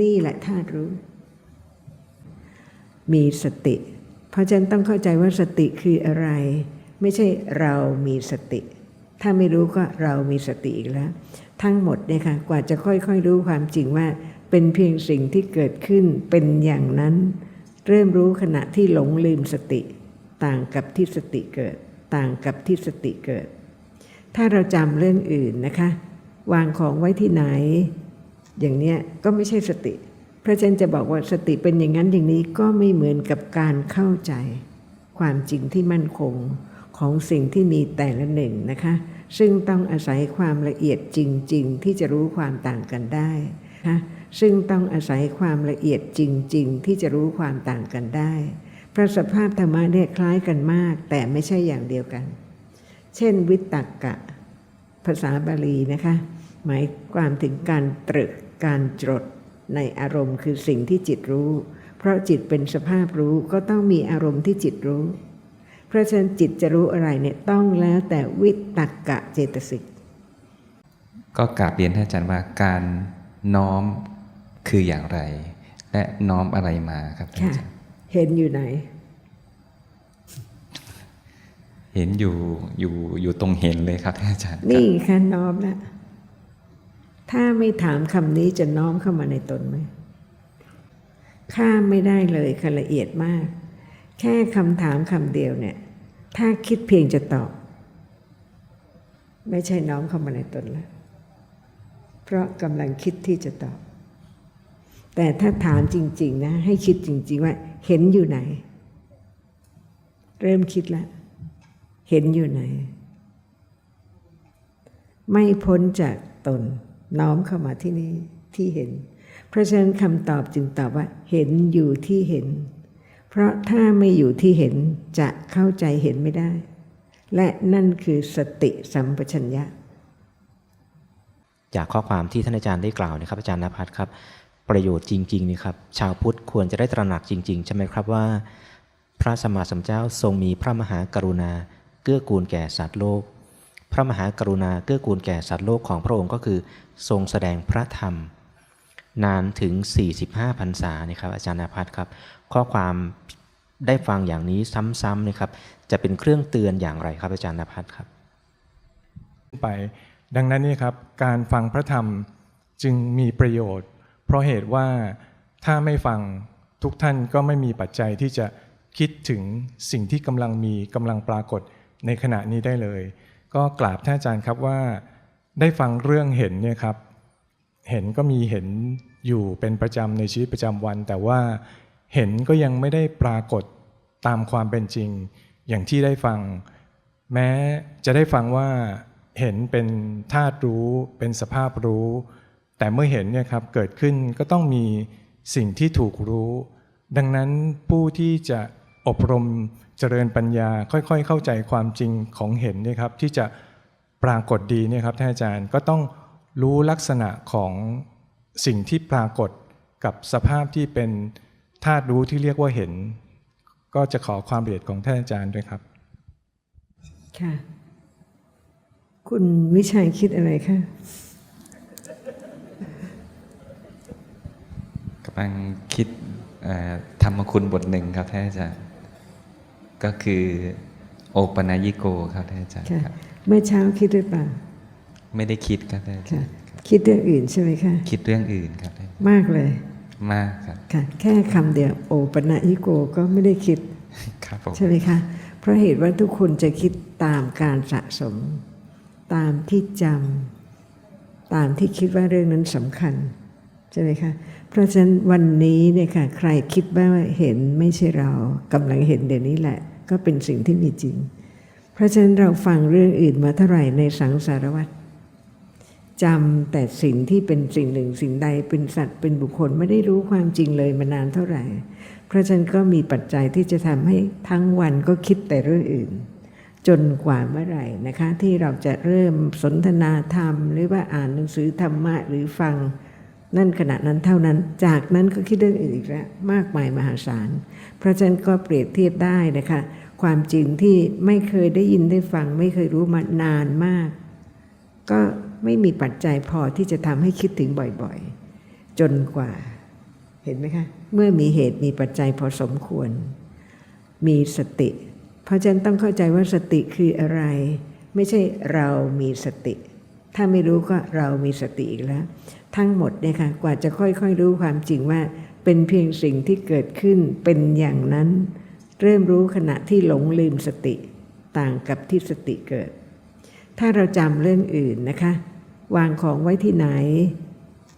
นี่แหละธาตุรู้ มีสติ เพราะฉะนั้นต้องเข้าใจว่าสติคืออะไร ไม่ใช่เรามีสติ ถ้าไม่รู้ก็เรามีสติอีกแล้ว ทั้งหมดเนี่ยค่ะกว่าจะค่อยๆรู้ความจริงว่า เป็นเพียงสิ่งที่เกิดขึ้นเป็นอย่างนั้น เริ่มรู้ขณะที่หลงลืมสติ ต่างกับที่สติเกิด ต่างกับที่สติเกิด ถ้าเราจำเรื่องอื่นนะคะ วางของไว้ที่ไหน อย่างเนี้ยก็ไม่ใช่สติ พระเจ้าจะบอกว่าสติเป็นอย่างนั้นอย่างนี้ก็ไม่เหมือนกับการเข้าใจ ความจริงที่มั่นคงของสิ่งที่มีแต่ละหนึ่งนะคะ ซึ่งต้องอาศัยความละเอียดจริง ๆ ที่จะรู้ความต่างกันได้นะซึ่งต้องอาศัยความละเอียดจริง ๆ ที่จะรู้ความต่างกันได้พระสภาพธรรมะเนี่ยคล้ายกันมาก แต่ไม่ใช่อย่างเดียวกัน เช่น วิตกกะ ภาษาบาลีนะคะ หมายความถึงการตรึก การจดในอารมณ์คือสิ่งที่จิตรู้ เพราะจิตเป็นสภาพรู้ก็ต้องมีอารมณ์ที่จิตรู้ เพราะฉะนั้นจิตจะรู้อะไรเนี่ยต้องแล้วแต่วิตกกะเจตสิก ก็กราบเรียนท่านอาจารย์ว่าการน้อมคืออย่างไร และน้อมอะไรมาครับท่านค่ะอาจารย์เห็นอยู่ไหน เห็นอยู่อยู่อยู่ตรงเห็นเลยครับท่านอาจารย์ นี่ค่ะน้อมแล้ว ถ้าไม่ถามคำนี้จะน้อมเข้ามาในตนไหมข้ามไม่ได้เลยค่ะละเอียดมาก แค่คำถามคำเดียวเนี่ย ถ้าคิดเพียงจะตอบ ไม่ใช่น้อมเข้ามาในตนแล้ว เพราะกำลังคิดที่จะตอบ แต่ถ้าถามจริง ๆ นะ ให้คิดจริง ๆ ว่า เห็นอยู่ไหน เริ่มคิดแล้วเห็นอยู่ไหน ไม่พ้นจากตน น้อมเข้ามาที่นี่ที่เห็น เพราะฉะนั้นคำตอบจึงตอบว่า เห็นอยู่ที่เห็น เพราะถ้าไม่อยู่ที่เห็นจะเข้าใจเห็นไม่ได้ และนั่นคือสติสัมปชัญญะ จากข้อความที่ท่านอาจารย์ได้กล่าวนะครับอาจารย์นภัสครับ ประโยชน์จริงๆนี่ครับชาวพุทธควรจะได้ตระหนักจริง ๆ ใช่ไหมครับว่า พระสมมาสมเจ้าทรงมีพระมหากรุณา เกื้อกูลแก่สัตว์โลก พระมหากรุณาเกื้อกูลแก่สัตว์โลกของพระองค์ก็คือ ทรงแสดงพระธรรม นานถึง 45พรรษานี่ครับอาจารย์นภัสครับ ข้อความได้ฟังอย่างนี้ซ้ำๆนะครับจะเป็นเครื่องเตือนอย่างไรครับอาจารย์นภัสครับ ไปดังนั้นนี่ครับการฟังพระธรรมจึงมีประโยชน์ เพราะเหตุว่าถ้าไม่ฟังทุกท่านก็ไม่มีปัจจัยที่จะคิดถึงสิ่งที่กำลังมีกำลังปรากฏในขณะนี้ได้เลย ก็กราบท่านอาจารย์ครับว่าได้ฟังเรื่องเห็นเนี่ยครับ เห็นก็มีเห็นอยู่เป็นประจำในชีวิตประจำวัน แต่ว่าเห็นก็ยังไม่ได้ปรากฏตามความเป็นจริง อย่างที่ได้ฟัง แม้จะได้ฟังว่าเห็นเป็นธาตุรู้เป็นสภาพรู้ แต่เมื่อเห็นเนี่ยครับเกิดขึ้นก็ต้องมีสิ่งที่ถูกรู้ ดังนั้นผู้ที่จะ อบรมเจริญปัญญา ค่อยๆ เข้าใจความจริงของเห็นเนี่ยครับที่จะปรากฏดีเนี่ยครับท่านอาจารย์ก็ต้องรู้ลักษณะของสิ่งที่ปรากฏกับสภาพที่เป็นธาตุรู้ที่เรียกว่าเห็น ก็จะขอความละเอียดของท่านอาจารย์ด้วยครับค่ะ คุณวิชัยคิดอะไรคะกำลังคิดเอ่อธรรมคุณบทหนึ่งครับท่านอาจารย์ ก็คือโอปนายิโกครับท่านอาจารย์ค่ะครับเมื่อเช้าคิดหรือเปล่าไม่ได้คิดครับท่านอาจาค่ะ รย์ครับคิดเรื่องอื่นใช่ไหมคะ คิดเรื่องอื่นครับท่านมากเลยมากครับค่ะ แค่คำเดียวโอปนะยิโกก็ไม่ได้คิดครับผมใช่ไหมคะ เพราะเหตุว่าทุกคนจะคิดตามการสะสม ตามที่จำตามที่คิดว่าเรื่องนั้นสำคัญใช่ไหมคะ เพราะฉะนั้นวันนี้เนี่ยค่ะใครคิดว่าเห็นไม่ใช่เรากำลังเห็นเดี๋ยวนี้แหละ ก็เป็นสิ่งที่มีจริง เพราะฉะนั้นเราฟังเรื่องอื่นมาเท่าไหร่ในสังสารวัฏจำแต่สิ่งที่เป็นสิ่งหนึ่งสิ่งใดเป็นสัตว์เป็นบุคคลไม่ได้รู้ความจริงเลยมานานเท่าไหร่ เพราะฉะนั้นก็มีปัจจัยที่จะทำให้ทั้งวันก็คิดแต่เรื่องอื่น จนกว่าเมื่อไหร่นะคะ ที่เราจะเริ่มสนทนาธรรม หรือว่าอ่านหนังสือธรรมะหรือฟัง นั่นขณะนั้นเท่านั้น จากนั้นก็คิดเรื่องอื่นอีกแล้วมากมายมหาศาล เพราะฉะนั้นก็เปรียบเทียบได้นะคะ ความจริงที่ไม่เคยได้ยินได้ฟัง ไม่เคยรู้มานานมาก ก็ไม่มีปัจจัยพอที่จะทำให้คิดถึงบ่อยๆ จนกว่า เห็นไหมคะ เมื่อมีเหตุมีปัจจัยพอสมควร มีสติ เพราะฉะนั้นต้องเข้าใจว่าสติคืออะไร ไม่ใช่เรามีสติ ถ้าไม่รู้ก็เรามีสติอีกแล้ว ทั้งหมดเนี่ยค่ะกว่าจะค่อยๆรู้ความจริงว่า เป็นเพียงสิ่งที่เกิดขึ้นเป็นอย่างนั้น เริ่มรู้ขณะที่หลงลืมสติต่างกับที่สติเกิด ถ้าเราจำเรื่องอื่นนะคะ วางของไว้ที่ไหน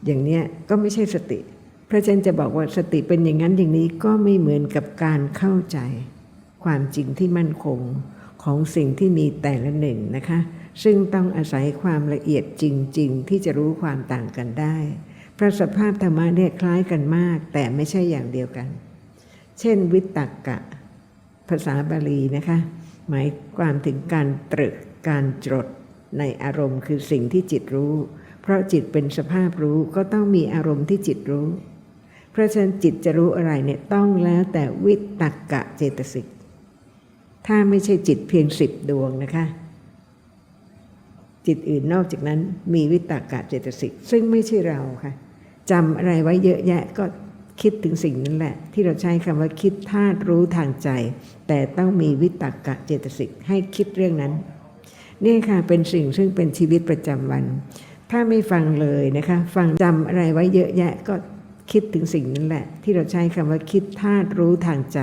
อย่างเนี้ยก็ไม่ใช่สติพระฉะนั้นจะบอกว่าสติเป็นอย่างนั้นอย่างนี้ก็ไม่เหมือนกับการเข้าใจ ความจริงที่มั่นคงของสิ่งที่มีแต่ละหนึ่งนะคะ ซึ่งต้องอาศัยความละเอียดจริง ๆ ที่จะรู้ความต่างกันได้ เพราะสภาพธรรมะเนี่ยคล้ายกันมาก แต่ไม่ใช่อย่างเดียวกัน เช่น วิตกกะ ภาษาบาลีนะคะ หมายความถึงการตรึกการจดในอารมณ์คือสิ่งที่จิตรู้ เพราะจิตเป็นสภาพรู้ก็ต้องมีอารมณ์ที่จิตรู้ เพราะฉะนั้นจิตจะรู้อะไรเนี่ยต้องแล้วแต่วิตกกะเจตสิก ถ้าไม่ใช่จิตเพียงสิบดวงนะคะ จิตอื่นนอกจากนั้นมีวิตกกะเจตสิกซึ่งไม่ใช่เราค่ะจำอะไรไว้เยอะแยะก็คิดถึงสิ่งนั้นแหละ ที่เราใช้คำว่าคิดธาตุรู้ทางใจ แต่ต้องมีวิตกกะเจตสิกให้คิดเรื่องนั้นนี่ค่ะเป็นสิ่งซึ่งเป็นชีวิตประจำวัน ถ้าไม่ฟังเลยนะคะ ฟังจำอะไรไว้เยอะแยะก็คิดถึงสิ่งนั้นแหละ ที่เราใช้คำว่าคิดธาตุรู้ทางใจ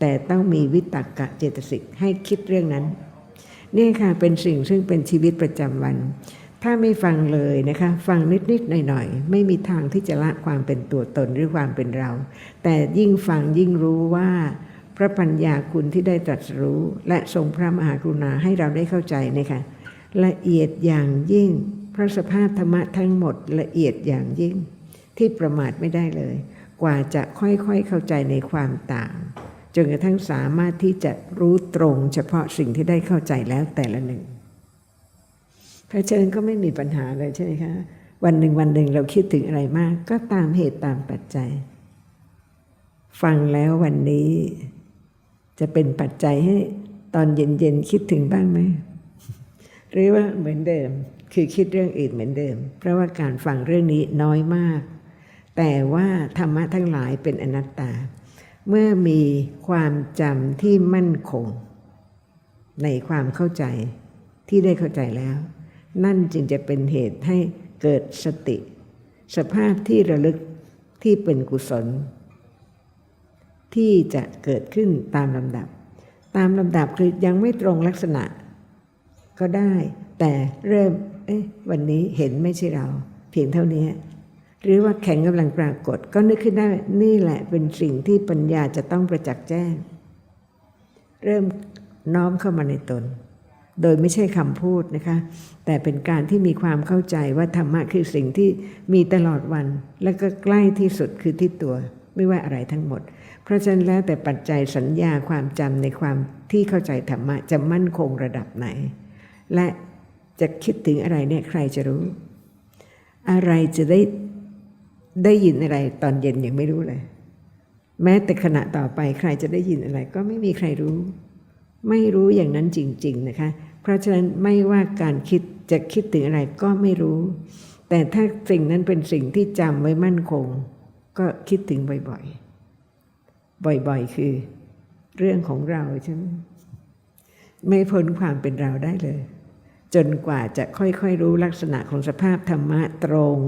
แต่ต้องมีวิตกกะเจตสิกให้คิดเรื่องนั้น นี่ค่ะเป็นสิ่งซึ่งเป็นชีวิตประจำวัน ถ้าไม่ฟังเลยนะคะ ฟังนิด ๆ หน่อย ๆ ไม่มีทางที่จะละความเป็นตัวตนหรือความเป็นเรา แต่ยิ่งฟังยิ่งรู้ว่าพระปัญญาคุณที่ได้ตรัสรู้ และทรงพระมหากรุณาให้เราได้เข้าใจนะคะละเอียดอย่างยิ่ง พระสภาพธรรมะทั้งหมดละเอียดอย่างยิ่ง ที่ประมาทไม่ได้เลย กว่าจะค่อยๆเข้าใจในความต่าง จนกระทั่งสามารถที่จะรู้ตรงเฉพาะสิ่งที่ได้เข้าใจแล้วแต่ละหนึ่งเพราะฉะนั้นก็ไม่มีปัญหาเลยใช่ไหมคะ วันหนึ่งวันหนึ่งเราคิดถึงอะไรมาก ก็ตามเหตุตามปัจจัย ฟังแล้ววันนี้จะเป็นปัจจัยให้ตอนเย็นๆคิดถึงบ้างไหมหรือว่าเหมือนเดิมคือคิดเรื่องอื่นเหมือนเดิม เพราะว่าการฟังเรื่องนี้น้อยมาก แต่ว่าธรรมะทั้งหลายเป็นอนัตตา เมื่อมีความจำที่มั่นคง ในความเข้าใจที่ได้เข้าใจแล้ว นั่นจึงจะเป็นเหตุให้เกิดสติ สภาพที่ระลึกที่เป็นกุศล ที่จะเกิดขึ้นตามลำดับ ตามลำดับคือยังไม่ตรงลักษณะ ก็ได้ แต่เริ่ม เอ๊ะวันนี้เห็นไม่ใช่เรา เพียงเท่านี้ หรือว่าแข็งกำลังปรากฏ ก็นึกขึ้นได้นี่แหละเป็นสิ่งที่ปัญญาจะต้องประจักษ์แจ้ง เริ่มน้อมเข้ามาในตน โดยไม่ใช่คำพูดนะคะ แต่เป็นการที่มีความเข้าใจว่าธรรมะคือสิ่งที่มีตลอดวัน และก็ใกล้ที่สุดคือที่ตัว ไม่ว่าอะไรทั้งหมด เพราะฉะนั้นแล้วแต่ปัจจัยสัญญาความจำในความที่เข้าใจธรรมะจะมั่นคงระดับไหน และจะคิดถึงอะไรเนี่ยใครจะรู้ อะไรจะได้ ได้ยินอะไรตอนเย็นยังไม่รู้เลย แม้แต่ขณะต่อไปใครจะได้ยินอะไร ก็ไม่มีใครรู้ ไม่รู้อย่างนั้นจริง ๆนะคะ เพราะฉะนั้นไม่ว่าการคิดจะคิดถึงอะไรก็ไม่รู้ แต่ถ้าสิ่งนั้นเป็นสิ่งที่จำไว้มั่นคง ก็คิดถึงบ่อยๆ บ่อยๆ คือเรื่องของเราใช่ไหมไม่พ้นความเป็นเราได้เลย จนกว่าจะค่อยๆรู้ลักษณะของสภาพธรรมะตรง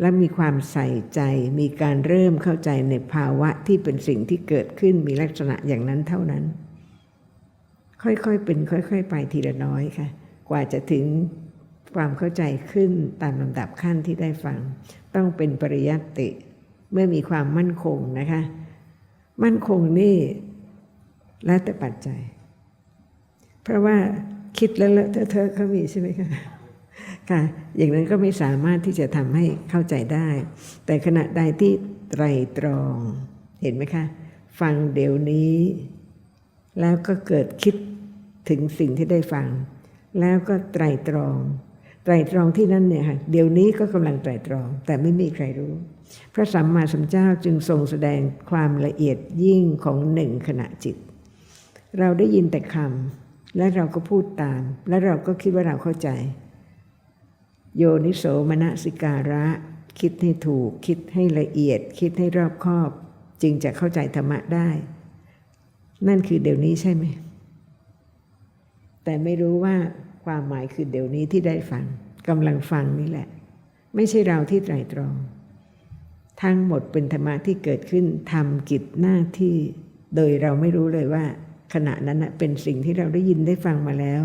และมีความใส่ใจ มีการเริ่มเข้าใจในภาวะที่เป็นสิ่งที่เกิดขึ้นมีลักษณะอย่างนั้นเท่านั้น ค่อยๆเป็น ค่อย ๆ ไปทีละน้อยค่ะ กว่าจะถึงความเข้าใจขึ้นตามลำดับขั้นที่ได้ฟัง ต้องเป็นปริยัติ เมื่อมีความมั่นคงนะคะ มั่นคงนี่แล้วแต่ปัจจัย เพราะว่าคิดแล้วเลอะเทอะเทอะเขามีใช่ไหมคะ ค่ะ อย่างนั้นก็ไม่สามารถที่จะทำให้เข้าใจได้ แต่ขณะใดที่ไตรตรอง เห็นไหมคะ ฟังเดี๋ยวนี้ แล้วก็เกิดคิดถึงสิ่งที่ได้ฟัง แล้วก็ไตรตรอง ไตรตรองที่นั่นเนี่ยค่ะ เดี๋ยวนี้ก็กำลังไตรตรอง แต่ไม่มีใครรู้ พระสัมมาสัมพุทธเจ้าจึงทรงแสดงความละเอียดยิ่งของหนึ่งขณะจิต เราได้ยินแต่คำและเราก็พูดตาม และเราก็คิดว่าเราเข้าใจ โยนิโสมนสิการะ คิดให้ถูก คิดให้ละเอียด คิดให้รอบคอบ จึงจะเข้าใจธรรมะได้ นั่นคือเดี๋ยวนี้ใช่ไหม แต่ไม่รู้ว่าความหมายคือเดี๋ยวนี้ที่ได้ฟังกำลังฟังนี่แหละ ไม่ใช่เราที่ไตรตรอง ทั้งหมดเป็นธรรมะที่เกิดขึ้นทำกิจหน้าที่ โดยเราไม่รู้เลยว่า ขณะนั้นเป็นสิ่งที่เราได้ยินได้ฟังมาแล้ว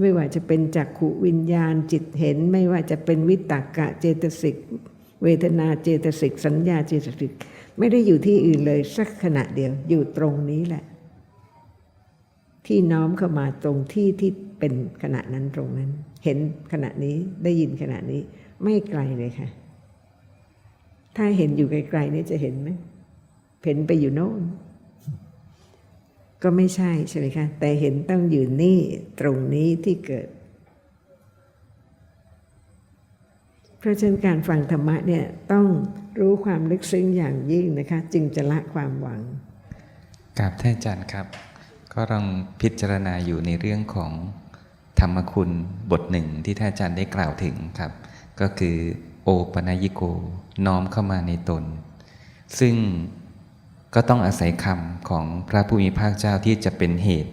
ไม่ว่าจะเป็นจักขุวิญญาณจิตเห็น ไม่ว่าจะเป็นวิตากกะเจตสิก เวทนาเจตสิก สัญญาเจตสิก ไม่ได้อยู่ที่อื่นเลยสักขณะเดียวอยู่ตรงนี้แหละ ที่น้อมเข้ามาตรงที่ที่เป็นขณะนั้นตรงนั้น เห็นขณะนี้ได้ยินขณะนี้ไม่ไกลเลยค่ะ ถ้าเห็นอยู่ไกลๆนี่จะเห็นไหมเห็นไปอยู่โน่น ก็ไม่ใช่ใช่ไหมคะ แต่เห็นต้องอยู่นี่ตรงนี้ที่เกิด เพราะฉะนั้นการฟังธรรมะเนี่ยต้องรู้ความลึกซึ้งอย่างยิ่งนะคะ จึงจะละความหวังกราบท่านอาจารย์ครับ ก็ลองพิจารณาอยู่ในเรื่องของธรรมคุณบทหนึ่งที่ท่านอาจารย์ได้กล่าวถึงครับ ก็คือโอปนยิโกน้อมเข้ามาในตน ซึ่ง ก็ต้องอาศัยคำของพระผู้มีภาคเจ้าที่จะเป็นเหตุ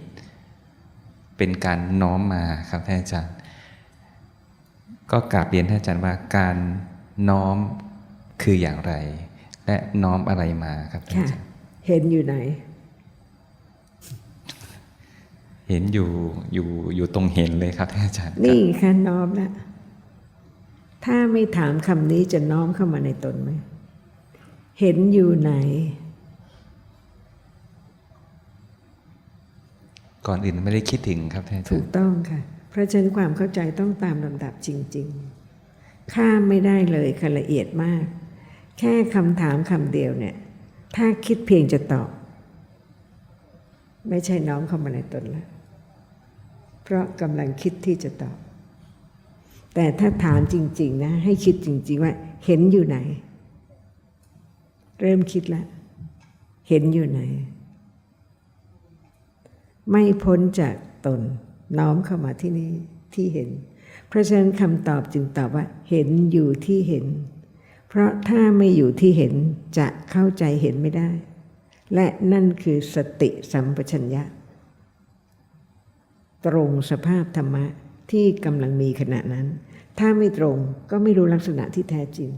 เป็นการน้อมมาครับท่านอาจารย์ ก็กราบเรียนท่านอาจารย์ว่าการน้อมคืออย่างไร และน้อมอะไรมาครับท่านค่ะอาจารย์เห็นอยู่ไหน เห็นอยู่อยู่อยู่ตรงเห็นเลยครับท่านอาจารย์ นี่ค่ะน้อมละถ้าไม่ถามคำนี้จะน้อมเข้ามาในตนไหมเห็นอยู่ไหน ก่อนอื่นไม่ได้คิดถึงครับท่านถูกต้องค่ะ เพราะฉะนั้นความเข้าใจต้องตามลำดับจริง ๆ ข้ามไม่ได้เลยค่ะละเอียดมาก แค่คำถามคำเดียวเนี่ย ถ้าคิดเพียงจะตอบ ไม่ใช่น้อมเข้ามาในตนแล้วเพราะกำลังคิดที่จะตอบ แต่ถ้าถามจริง ๆ นะ ให้คิดจริง ๆ ว่า เห็นอยู่ไหน เริ่มคิดแล้วเห็นอยู่ไหน ไม่พ้นจากตน น้อมเข้ามาที่นี่ที่เห็น เพราะฉะนั้นคำตอบจึงตอบว่า เห็นอยู่ที่เห็น เพราะถ้าไม่อยู่ที่เห็นจะเข้าใจเห็นไม่ได้ และนั่นคือสติสัมปชัญญะ ตรงสภาพธรรมะที่กำลังมีขณะนั้น ถ้าไม่ตรงก็ไม่รู้ลักษณะที่แท้จริง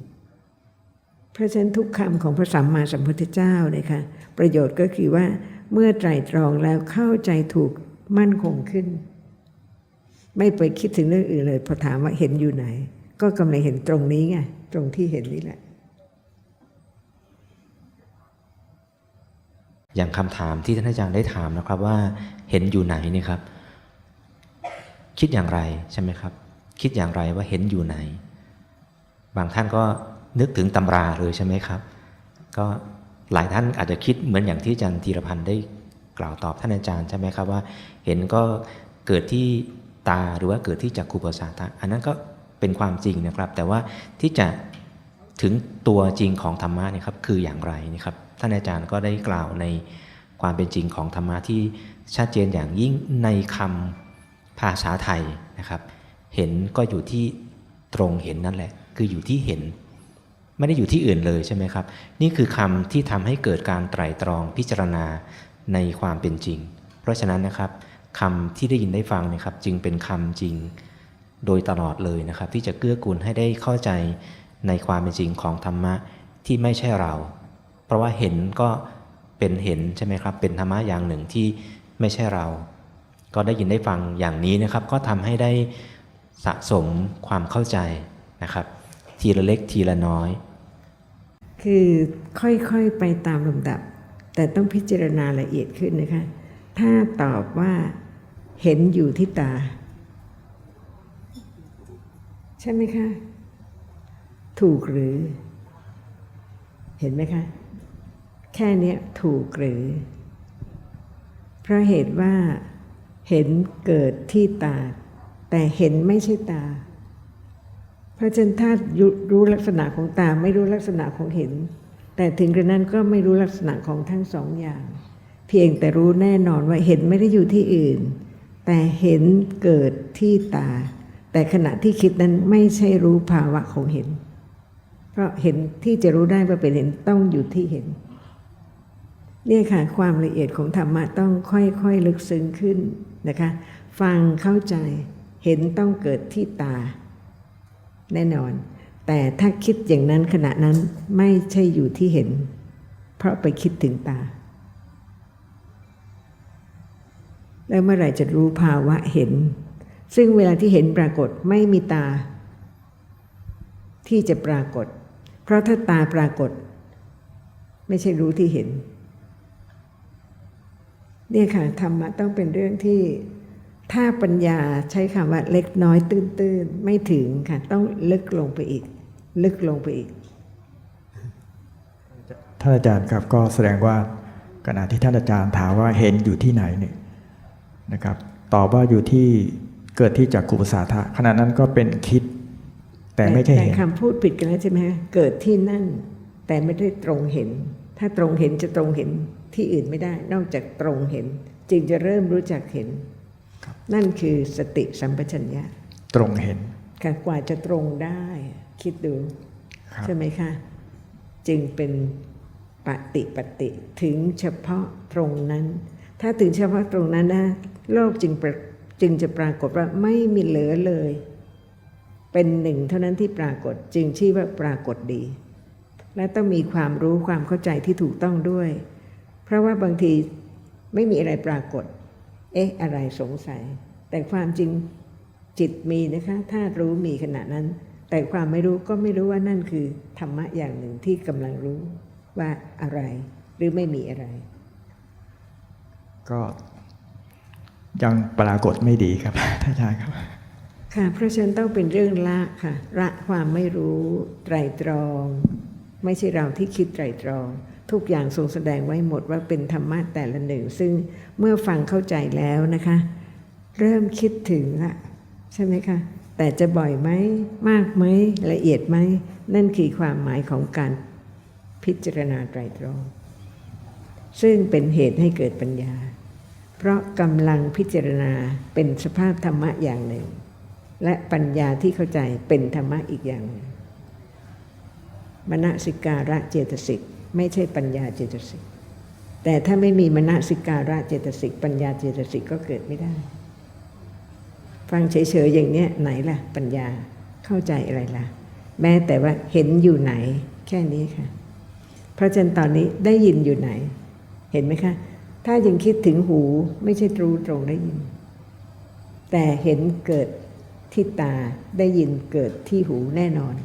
เพราะฉะนั้นทุกคำของพระสัมมาสัมพุทธเจ้าเนี่ยค่ะประโยชน์ก็คือว่า เมื่อไตรตรองแล้วเข้าใจถูกมั่นคงขึ้น ไม่ไปคิดถึงเรื่องอื่นเลย พอถามว่าเห็นอยู่ไหน ก็กำลังเห็นตรงนี้ไงตรงที่เห็นนี่แหละ อย่างคำถามที่ท่านอาจารย์ได้ถามนะครับว่าเห็นอยู่ไหนนี่ครับ คิดอย่างไรใช่ไหมครับ คิดอย่างไรว่าเห็นอยู่ไหน บางท่านก็นึกถึงตำราเลยใช่ไหมครับ ก็ หลายท่านอาจจะคิดเหมือนอย่างที่อาจารย์ธีรพันธ์ได้กล่าวตอบท่านอาจารย์ใช่ไหมครับว่า เห็นก็เกิดที่ตาหรือว่าเกิดที่จักขุประสาทะอันนั้นก็เป็นความจริงนะครับ แต่ว่าที่จะถึงตัวจริงของธรรมะเนี่ยครับคืออย่างไรนะครับท่านอาจารย์ก็ได้กล่าวในความเป็นจริงของธรรมะที่ชัดเจนอย่างยิ่งในคำภาษาไทยนะครับ เห็นก็อยู่ที่ตรงเห็นนั่นแหละ คืออยู่ที่เห็น ไม่ได้อยู่ที่อื่นเลยใช่ไหมครับ นี่คือคำที่ทำให้เกิดการไตร่ตรองพิจารณาในความเป็นจริง เพราะฉะนั้นนะครับคำที่ได้ยินได้ฟังเนะครับ จึงเป็นคำจริงโดยตลอดเลยนะครับ ที่จะเกื้อกูลให้ได้เข้าใจในความเป็นจริงของธรรมะที่ไม่ใช่เรา เพราะว่าเห็นก็เป็นเห็นใช่ไหมครับ เป็นธรรมะอย่างหนึ่งที่ไม่ใช่เรา ก็ได้ยินได้ฟังอย่างนี้นะครับ ก็ทำให้ได้สะสมความเข้าใจนะครับ ทีละเล็กทีละน้อย คือค่อยๆไปตามลำดับ แต่ต้องพิจารณาละเอียดขึ้นนะคะ ถ้าตอบว่าเห็นอยู่ที่ตา ใช่ไหมคะ ถูกหรือ เห็นไหมคะ แค่เนี้ยถูกหรือ เพราะเหตุว่าเห็นเกิดที่ตา แต่เห็นไม่ใช่ตา พราะฉะนั้นถ้ารู้ลักษณะของตาไม่รู้ลักษณะของเห็น แต่ถึงกระนั้นก็ไม่รู้ลักษณะของทั้งสองอย่าง เพียงแต่รู้แน่นอนว่าเห็นไม่ได้อยู่ที่อื่น แต่เห็นเกิดที่ตา แต่ขณะที่คิดนั้นไม่ใช่รู้ภาวะของเห็น เพราะเห็นที่จะรู้ได้ว่าเป็นเห็นต้องอยู่ที่เห็นเนี่ยค่ะความละเอียดของธรรมะต้องค่อยๆลึกซึ้งขึ้นนะคะ ฟังเข้าใจเห็นต้องเกิดที่ตา แน่นอน แต่ถ้าคิดอย่างนั้นขณะนั้นไม่ใช่อยู่ที่เห็น เพราะไปคิดถึงตา แล้วเมื่อไหร่จะรู้ภาวะเห็น ซึ่งเวลาที่เห็นปรากฏไม่มีตา ที่จะปรากฏ เพราะถ้าตาปรากฏ ไม่ใช่รู้ที่เห็นเนี่ยค่ะธรรมะต้องเป็นเรื่องที่ ถ้าปัญญาใช้คำว่าเล็กน้อยตื้นๆ ไม่ถึงค่ะ ต้องลึกลงไปอีก ลึกลงไปอีกท่านอาจารย์ครับก็แสดงว่าขณะที่ท่านอาจารย์ถามว่าเห็นอยู่ที่ไหนเนี่ยนะครับตอบว่าอยู่ที่เกิดที่จากขุปสาทะขณะนั้นก็เป็นคิด แต่ไม่ใช่เห็นแต่คำพูดผิดกันแล้วใช่ไหมคะเกิดที่นั่น แต่ไม่ได้ตรงเห็น ถ้าตรงเห็นจะตรงเห็นที่อื่นไม่ได้ นอกจากตรงเห็น จึงจะเริ่มรู้จักเห็น นั่นคือสติสัมปชัญญะ ตรงเห็นค่ะกว่าจะตรงได้คิดดูครับใช่ไหมคะ จึงเป็นปฏิปฏิถึงเฉพาะตรงนั้น ถ้าถึงเฉพาะตรงนั้นนะโลกจึงปรจึงจะปรากฏว่าไม่มีเหลือเลย เป็นหนึ่งเท่านั้นที่ปรากฏจึงชื่อว่าปรากฏดี และต้องมีความรู้ความเข้าใจที่ถูกต้องด้วย เพราะว่าบางทีไม่มีอะไรปรากฏ เอ๊ะ อะไรสงสัย แต่ความจริงจิตมีนะคะถ้ารู้มีขณะนั้น แต่ความไม่รู้ก็ไม่รู้ว่านั่นคือธรรมะอย่างหนึ่งที่กำลังรู้ว่าอะไรหรือไม่มีอะไร ก็ยังปรากฏไม่ดีครับท่านอาจารย์ครับ ค่ะเพราะฉะนั้นต้องเป็นเรื่องละค่ะละความไม่รู้ไตรตรอง ไม่ใช่เราที่คิดไตรตรอง ทุกอย่างทรงแสดงไว้หมดว่าเป็นธรรมะแต่ละหนึ่ง ซึ่งเมื่อฟังเข้าใจแล้วนะคะ เริ่มคิดถึงละใช่ไหมคะ แต่จะบ่อยไหมมากไหมละเอียดไหมนั่นคือความหมายของการพิจารณาไตรตรอง ซึ่งเป็นเหตุให้เกิดปัญญา เพราะกำลังพิจารณาเป็นสภาพธรรมะอย่างหนึ่ง และปัญญาที่เข้าใจเป็นธรรมะอีกอย่างหนึ่งมณสิการะเจตสิก ไม่ใช่ปัญญาเจตสิก แต่ถ้าไม่มีมณสิการะเจตสิก ปัญญาเจตสิกก็เกิดไม่ได้ ฟังเฉยๆอย่างเนี้ยไหนล่ะ ปัญญาเข้าใจอะไรล่ะ แม้แต่ว่าเห็นอยู่ไหน แค่นี้ค่ะ เพราะฉะนั้นตอนนี้ได้ยินอยู่ไหน เห็นไหมคะ ถ้ายังคิดถึงหูไม่ใช่รู้ตรงได้ยิน แต่เห็นเกิดที่ตาได้ยินเกิดที่หูแน่นอน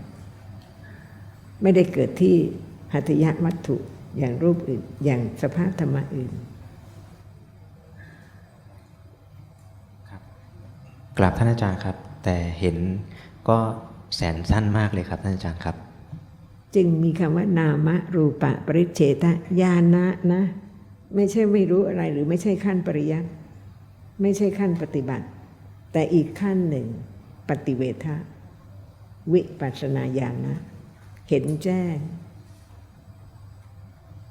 ไม่ได้เกิดที่ หัตถยวัตถุอย่างรูปอื่น อย่างสภาพธรรมะอื่นกราบท่านอาจารย์ครับ แต่เห็นก็แสนสั้นมากเลยครับท่านอาจารย์ครับ จึงมีคำว่านามรูปะปริเฉทญาณะนะ ไม่ใช่ไม่รู้อะไรหรือไม่ใช่ขั้นปริยัติไม่ใช่ขั้นปฏิบัติ แต่อีกขั้นหนึ่ง ปฏิเวทะวิปัสสนาญาณะเห็นแจ้ง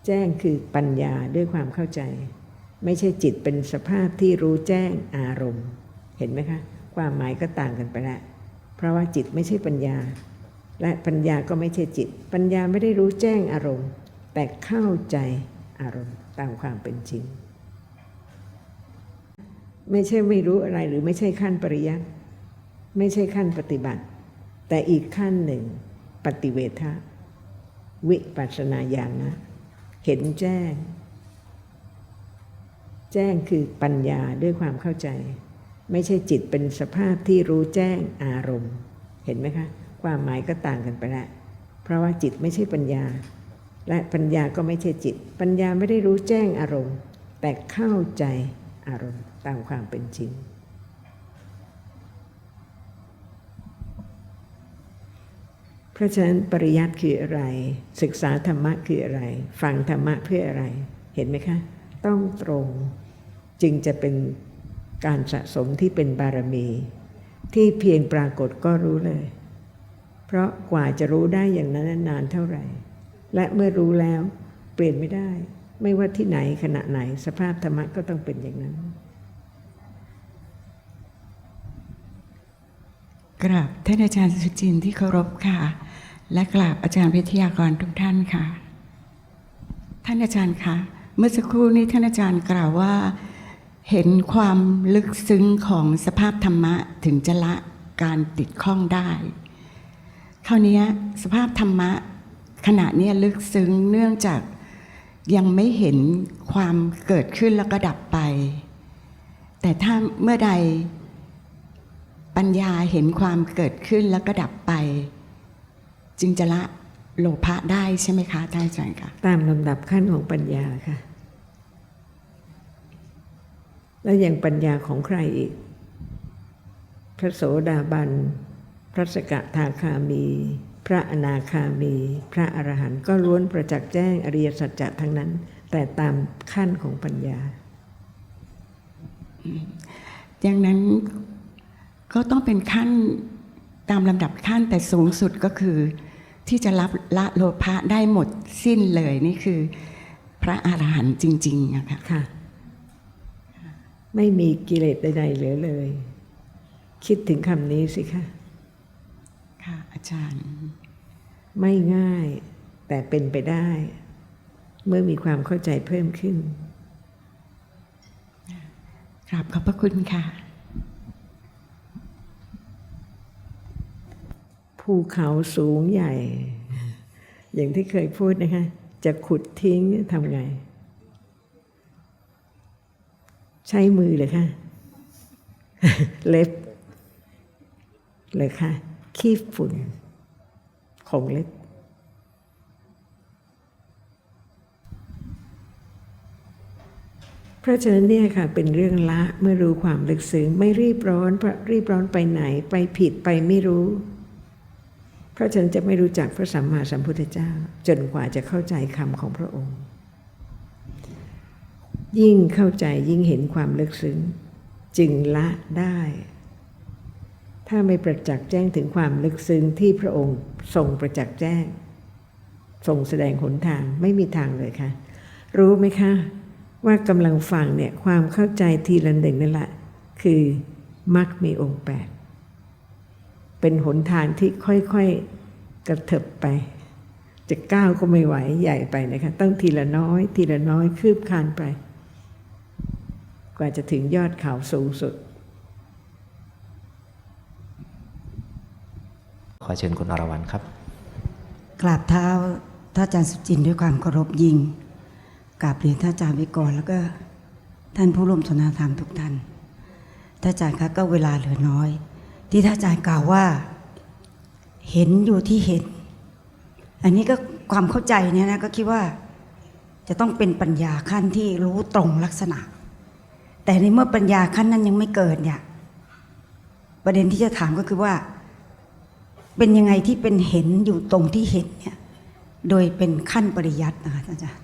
แจ้งคือปัญญาด้วยความเข้าใจ ไม่ใช่จิตเป็นสภาพที่รู้แจ้งอารมณ์ เห็นไหมคะ ความหมายก็ต่างกันไปล้วเพราะว่าจิตไม่ใช่ปัญญา และปัญญาก็ไม่ใช่จิต ปัญญาไม่ได้รู้แจ้งอารมณ์ แต่เข้าใจอารมณ์ตามความเป็นจริง ไม่ใช่ไม่รู้อะไรหรือไม่ใช่ขั้นปริยัติไม่ใช่ขั้นปฏิบัติ แต่อีกขั้นหนึ่ง ปฏิเวทะ วิปัสสนาญาณนะ เห็นแจ้ง แจ้งคือปัญญาด้วยความเข้าใจ ไม่ใช่จิตเป็นสภาพที่รู้แจ้งอารมณ์ เห็นไหมคะ ความหมายก็ต่างกันไปแล้วเพราะว่าจิตไม่ใช่ปัญญา และปัญญาก็ไม่ใช่จิต ปัญญาไม่ได้รู้แจ้งอารมณ์ แต่เข้าใจอารมณ์ตามความเป็นจริง เพราะฉะนั้นปริยัติคืออะไร ศึกษาธรรมะคืออะไร ฟังธรรมะเพื่ออะไร เห็นไหมคะ ต้องตรงจึงจะเป็นการสะสมที่เป็นบารมี ที่เพียงปรากฏก็รู้เลย เพราะกว่าจะรู้ได้อย่างนั้นนานเท่าไหร่ และเมื่อรู้แล้วเปลี่ยนไม่ได้ ไม่ว่าที่ไหนขณะไหนสภาพธรรมะก็ต้องเป็นอย่างนั้น กราบท่านอาจารย์สุจินต์ที่เคารพค่ะ และกราบอาจารย์วิทยากรทุกท่านค่ะ ท่านอาจารย์คะเมื่อสักครู่นี้ท่านอาจารย์กล่าวว่า เห็นความลึกซึ้งของสภาพธรรมะถึงจะละการติดข้องได้คราวนี้สภาพธรรมะขณะนี้ลึกซึ้งเนื่องจากยังไม่เห็นความเกิดขึ้นแล้วก็ดับไป แต่ถ้าเมื่อใดปัญญาเห็นความเกิดขึ้นแล้วก็ดับไป จึงจะละโลภะได้ใช่ไหมคะท่านอาจารย์คะตามลำดับขั้นของปัญญาค่ะ แล้วอย่างปัญญาของใครอีก พระโสดาบัน พระสกทาคามี พระอนาคามี พระอรหันต์ก็ล้วนประจักษ์แจ้งอริยสัจจะทั้งนั้น แต่ตามขั้นของปัญญาอย่างนั้นก็ต้องเป็นขั้นตามลำดับขั้นแต่สูงสุดก็คือ ที่จะรับละโลภะได้หมดสิ้นเลยนี่คือ พระอรหันต์จริงๆอะค่ะค่ะ ไม่มีกิเลสใดๆเหลือเลย คิดถึงคำนี้สิคะค่ะอาจารย์ ไม่ง่ายแต่เป็นไปได้ เมื่อมีความเข้าใจเพิ่มขึ้นกราบขอบพระคุณค่ะ ภูเขาสูงใหญ่ อย่างที่เคยพูดนะคะ จะขุดทิ้งทำไง ใช้มือเลยค่ะ เล็บเลยค่ะ ขี้ฝุ่น ของเล็บเพราะฉะนั้นเนี่ยค่ะเป็นเรื่องละเมื่อรู้ความลึกซึ้งไม่รีบร้อนเพราะรีบร้อนไปไหนไปผิดไปไม่รู้ เพราะฉันจะไม่รู้จักพระสัมมาสัมพุทธเจ้า จนกว่าจะเข้าใจคำของพระองค์ ยิ่งเข้าใจยิ่งเห็นความลึกซึ้ง จึงละได้ ถ้าไม่ประจักษ์แจ้งถึงความลึกซึ้งที่พระองค์ทรงประจักษ์แจ้ง ทรงแสดงหนทางไม่มีทางเลยค่ะ รู้ไหมคะ ว่ากำลังฟังเนี่ยความเข้าใจทีละหนึ่งนั่นแหละคือมรรคมีองค์แปด เป็นหนทางที่ค่อยๆกระเถิบไป จะก้าวก็ไม่ไหวใหญ่ไปนะคะต้องทีละน้อย ทีละน้อยคืบคลานไป กว่าจะถึงยอดเขาสูงสุด ขอเชิญคุณอรวรรณครับ กราบเท้าท่านอาจารย์สุจินต์ด้วยความเคารพยิ่งกราบเรียนท่านอาจารย์วิกรแล้วก็ท่านผู้ร่วมสนทนาธรรมทุกท่านท่านอาจารย์คะก็เวลาเหลือน้อย ที่ท่านอาจารย์กล่าวว่า เห็นอยู่ที่เห็น อันนี้ก็ความเข้าใจเนี่ยนะก็คิดว่า จะต้องเป็นปัญญาขั้นที่รู้ตรงลักษณะ แต่ในเมื่อปัญญาขั้นนั้นยังไม่เกิดเนี่ยประเด็นที่จะถามก็คือว่า เป็นยังไงที่เป็นเห็นอยู่ตรงที่เห็นเนี่ยโดยเป็นขั้นปริยัตินะคะอาจารย์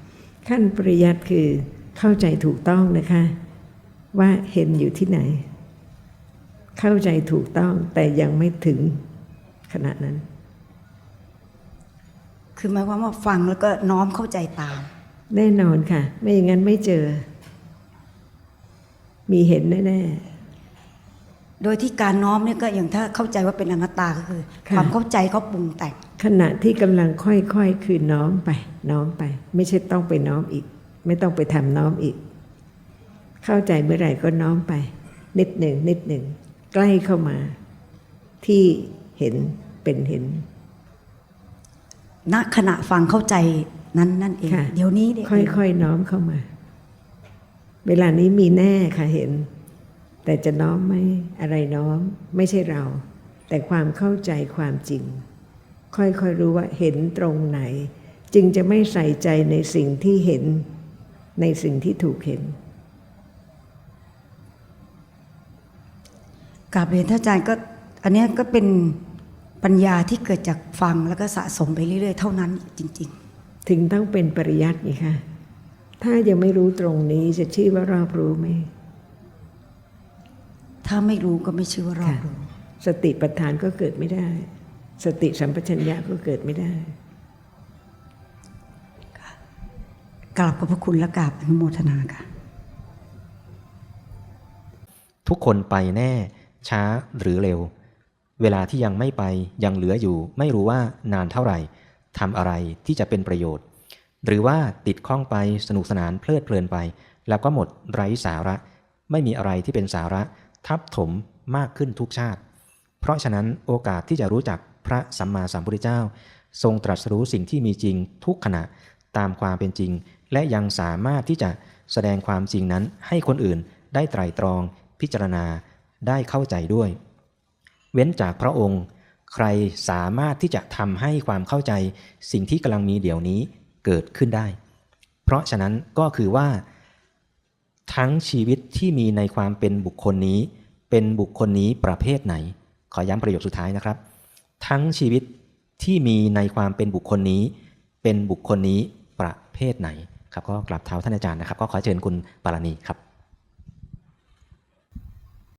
ขั้นปริยัติคือเข้าใจถูกต้องนะคะ ว่าเห็นอยู่ที่ไหน เข้าใจถูกต้องแต่ยังไม่ถึงขณะนั้น คือหมายความว่าฟังแล้วก็น้อมเข้าใจตาม แน่นอนค่ะ ไม่อย่างนั้นไม่เจอ มีเห็นแน่โดยที่การน้อมเนี่ยก็อย่างถ้าเข้าใจว่าเป็นอนัตตาก็คือค่ะความเข้าใจเขาปรุงแต่งๆขณะที่กำลังค่อยๆ คือน้อมไป น้อมไป ไม่ใช่ต้องไปน้อมอีก ไม่ต้องไปทำน้อมอีก เข้าใจเมื่อไหร่ก็น้อมไป นิดหนึ่งนิดหนึ่ง ใกล้เข้ามา ที่เห็นเป็นเห็น ณขณะฟังเข้าใจนั้นนั่นเองค่ะเดี๋ยวนี้เดี๋ยวค่อยๆน้อมเข้ามา เวลานี้มีแน่ค่ะเห็น แต่จะน้อมไหมอะไรน้อม ไม่ใช่เรา แต่ความเข้าใจความจริง ค่อยๆรู้ว่าเห็นตรงไหน จึงจะไม่ใส่ใจในสิ่งที่เห็น ในสิ่งที่ถูกเห็น กราบเรียนท่านอาจารย์ก็อันเนี้ยก็เป็นปัญญาที่เกิดจากฟังแล้วก็สะสมไปเรื่อยๆ เท่านั้นจริงถึงต้องเป็นปริยัติไงคะถ้ายังไม่รู้ตรงนี้จะชื่อว่ารอบรู้ไหมๆถ้าไม่รู้ก็ไม่ชื่อว่ารอบรู้สติปัฏฐานก็เกิดไม่ได้ สติสัมปชัญญะก็เกิดไม่ได้กราบขอบพระคุณและกราบอนุโมทนาค่ะ ทุกคนไปแน่ ช้าหรือเร็ว เวลาที่ยังไม่ไปยังเหลืออยู่ ไม่รู้ว่านานเท่าไหร่ทำอะไรที่จะเป็นประโยชน์ หรือว่าติดข้องไปสนุกสนานเพลิดเพลินไป แล้วก็หมดไร้สาระ ไม่มีอะไรที่เป็นสาระ ทับถมมากขึ้นทุกชาติ เพราะฉะนั้นโอกาสที่จะรู้จักพระสัมมาสัมพุทธเจ้า ทรงตรัสรู้สิ่งที่มีจริงทุกขณะตามความเป็นจริง และยังสามารถที่จะแสดงความจริงนั้นให้คนอื่นได้ไตรตรอง พิจารณา ได้เข้าใจด้วย เว้นจากพระองค์ ใครสามารถที่จะทำให้ความเข้าใจสิ่งที่กำลังมีเดี๋ยวนี้เกิดขึ้นได้ เพราะฉะนั้นก็คือว่า ทั้งชีวิตที่มีในความเป็นบุคคลนี้ เป็นบุคคลนี้ประเภทไหน ขอย้ำประโยคสุดท้ายนะครับ ทั้งชีวิตที่มีในความเป็นบุคคลนี้ เป็นบุคคลนี้ประเภทไหนครับก็กลับเท้าท่านอาจารย์นะครับ ก็ขอเชิญคุณปารณีครับ